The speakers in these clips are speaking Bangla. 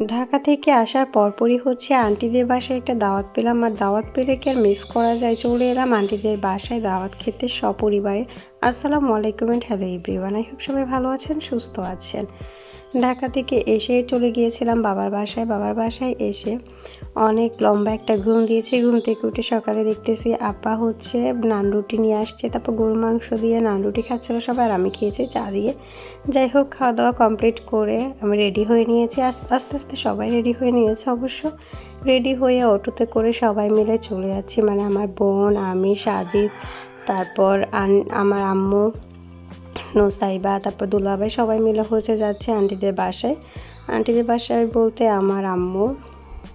ঢাকা থেকে আসার পরপরই হচ্ছে আন্টিদের বাসায় একটা দাওয়াত পেলাম, আর দাওয়াত পেলে কি আর মিস করা যায়? চলে এলাম আন্টিদের বাসায় দাওয়াত খেতে সপরিবারে। আসসালামু আলাইকুম হ্যালো এভরিওয়ান আই হোপ সবাই ভালো আছেন, সুস্থ আছেন। ঢাকা থেকে এসে চলে গিয়েছিলাম বাবার বাসায়। বাবার বাসায় এসে অনেক লম্বা একটা ঘুম দিয়েছি। ঘুম থেকে উঠে সকালে দেখতেছি আপা হচ্ছে নান রুটি নিয়ে আসছে, তারপর গরু মাংস দিয়ে নান রুটি খাচ্ছিল সবাই আর আমি খেয়েছি চা দিয়ে। যাই হোক খাওয়া দাওয়া কমপ্লিট করে আমি রেডি হয়ে নিয়েছি। আস্তে আস্তে সবাই রেডি হয়ে নিয়েছে অবশ্য। রেডি হয়ে অটোতে করে সবাই মিলে চলে যাচ্ছি। মানে আমার বোন, আমি সাজিদ তারপর আমার আম্মু নোসাইবা তারপর দুলাভাই সবাই মিলে হচ্ছে যাচ্ছে আন্টিদের বাসায় আন্টিদের বাসায় বলতে আমার আম্মু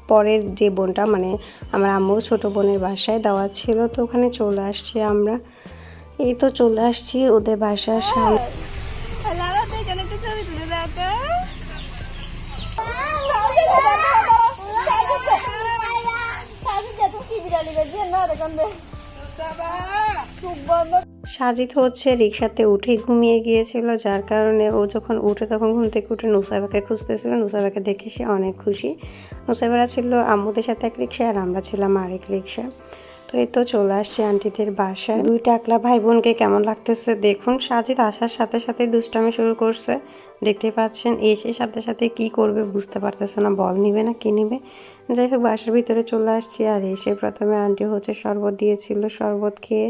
পরের যে বোনটা মানে আমার আম্মু ছোট বোনের বাসায় দেওয়া ছিল তো ওখানে চলে আসছি আমরা এই তো চলে আসছি ওদের বাসার সামনে লালা সাজিদ হচ্ছে রিক্সাতে উঠে ঘুমিয়ে গিয়েছিল, যার কারণে ও যখন উঠে তখন ঘুম থেকে উঠে নুসাইবাকে খুঁজতেছিল। নুসাইবাকে দেখে সে অনেক খুশি। নুসাইবারা ছিল আম্মুদের সাথে এক রিক্সা আর আমরা ছিলাম আরেক রিক্সা এই তো চলে আসছে আন্টিদের বাসায়। দুই টাকলা ভাই বোনকে কেমন লাগতেছে? দেখুন, সাজিদ আসার সাথে সাথে দুষ্টামি শুরু করছে। দেখতে পাচ্ছেন, এসে সাথে সাথে কি করবে বুঝতে পারতেছে না, বল নিবে না, কি নিবে? যাই হোক, বাসার ভিতরে চলে আসছি আর এসে প্রথমে আন্টি হচ্ছে শরবত দিয়েছিল, শরবত খেয়ে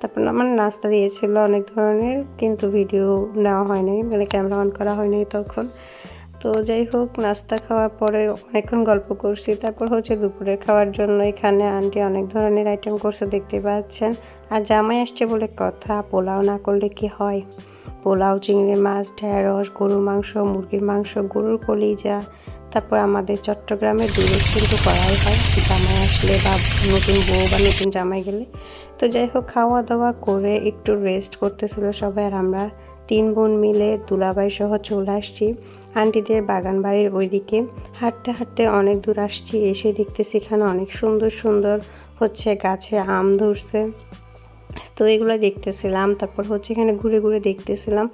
তারপর আমার নাস্তা দিয়েছিল অনেক ধরনের, কিন্তু ভিডিও নেওয়া হয়নি মানে ক্যামেরা অন করা হয়নি তখন। তো যাই হোক, নাস্তা খাওয়ার পরে অনেকক্ষণ গল্প করছি। তারপর হচ্ছে দুপুরের খাওয়ার জন্য এখানে আন্টি অনেক ধরনের আইটেম করছে, দেখতে পাচ্ছেন। আর জামাই আসছে বলে কথা, পোলাও না করলে কি হয়? পোলাও, চিংড়ি মাছ, ঢেঁড়স, গরুর মাংস, মুরগির মাংস, গরুর কলিজা। তারপর আমাদের চট্টগ্রামে দুরেশ কিন্তু করাই হয়। জামাই আসলে বা নতুন বউ বা নতুন জামাই গেলে। তো যাই হোক, খাওয়া দাওয়া করে একটু রেস্ট করতেছিল সবাই আর আমরা। তিন বোন মিলে দুলাবাই সহ চলে আসছি। আন্টিদের বাগান বাড়ির ওইদিকে। হাঁটতে হাঁটতে অনেক দূর আসছি, এসে দেখতেছি এখানে অনেক সুন্দর সুন্দর হচ্ছে গাছে আম ধরছে। তো এগুলো দেখতেছিলাম, তারপর হচ্ছে এখানে ঘুরে ঘুরে দেখতেছিলাম।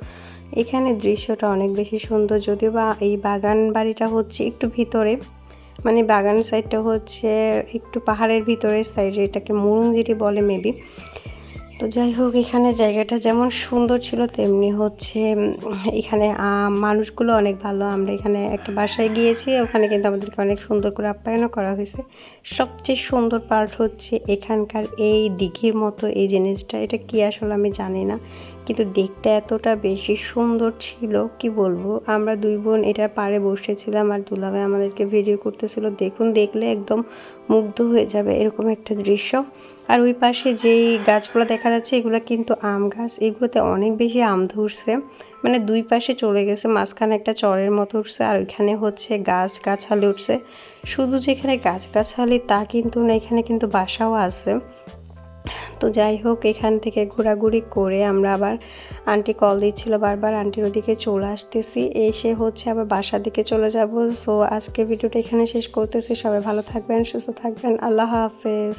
এখানে দৃশ্যটা অনেক বেশি সুন্দর, যদিও বা এই বাগান বাড়িটা হচ্ছে একটু ভিতরে। মানে বাগান সাইডটা হচ্ছে একটু পাহাড়ের ভিতরের সাইডে এটাকে মুরুঞ্জিরি বলে মেবি তো যাই হোক, এখানে জায়গাটা যেমন সুন্দর ছিল, তেমনি হচ্ছে এখানে মানুষগুলো অনেক ভালো। আমরা এখানে একটা বাসায় গিয়েছি, ওখানে কিন্তু আমাদেরকে অনেক সুন্দর করে আপ্যায়নও করা হয়েছে। সবচেয়ে সুন্দর পার্ট হচ্ছে এখানকার এই দিঘির মতো এই জিনিসটা। এটা কি আসলে আমি জানি না। কিন্তু দেখতে এতটা বেশি সুন্দর ছিল, কি বলব? আমরা দুই বোন এটার পাড়ে বসেছিলাম আর দুলাভাই আমাদেরকে ভিডিও করতেছিল। দেখুন, দেখলে একদম মুগ্ধ হয়ে যাবে এরকম একটা দৃশ্য। আর ওই পাশে যেই গাছগুলো দেখা যাচ্ছে, এগুলো কিন্তু আম গাছ। এগুলোতে অনেক বেশি আম ধরছে। মানে দুই পাশে চলে গেছে, মাঝখানে একটা চরের মতো উঠছে আর ওইখানে হচ্ছে গাছ গাছালি উঠছে। শুধু যেখানে গাছ গাছালি তা কিন্তু না, এখানে কিন্তু বাসাও আছে। তো যাই হোক, এখান থেকে ঘোরাঘুরি করে আমরা আবার আন্টি কল দিচ্ছিল বারবার, আন্টির ওদিকে চলে আসতেছি। এসে হচ্ছে আবার বাসার দিকে চলে যাব। সো আজকে ভিডিওটা এখানে শেষ করতেছি। সবাই ভালো থাকবেন, সুস্থ থাকবেন। আল্লাহ হাফেজ।